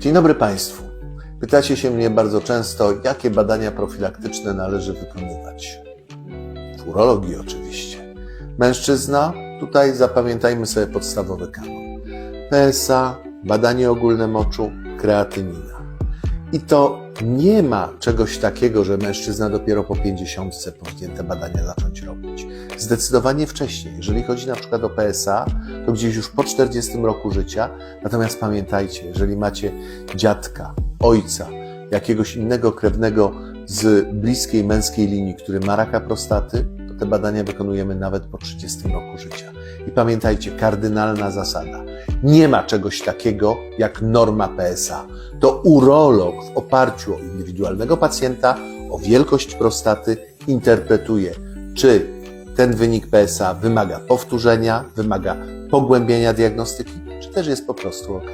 Dzień dobry Państwu. Pytacie się mnie bardzo często, jakie badania profilaktyczne należy wykonywać. W urologii oczywiście. Mężczyzna, tutaj zapamiętajmy sobie podstawowy kanon. PSA, badanie ogólne moczu, kreatynina. I to nie ma czegoś takiego, że mężczyzna dopiero po 50 powinien te badania zacząć robić. Zdecydowanie wcześniej. Jeżeli chodzi na przykład o PSA, to gdzieś już po 40 roku życia. Natomiast pamiętajcie, jeżeli macie dziadka, ojca, jakiegoś innego krewnego z bliskiej męskiej linii, który ma raka prostaty, to te badania wykonujemy nawet po 30 roku życia. I pamiętajcie, kardynalna zasada. Nie ma czegoś takiego jak norma PSA. To urolog w oparciu o indywidualnego pacjenta, o wielkość prostaty interpretuje, czy ten wynik PSA wymaga powtórzenia, wymaga pogłębienia diagnostyki, czy też jest po prostu ok.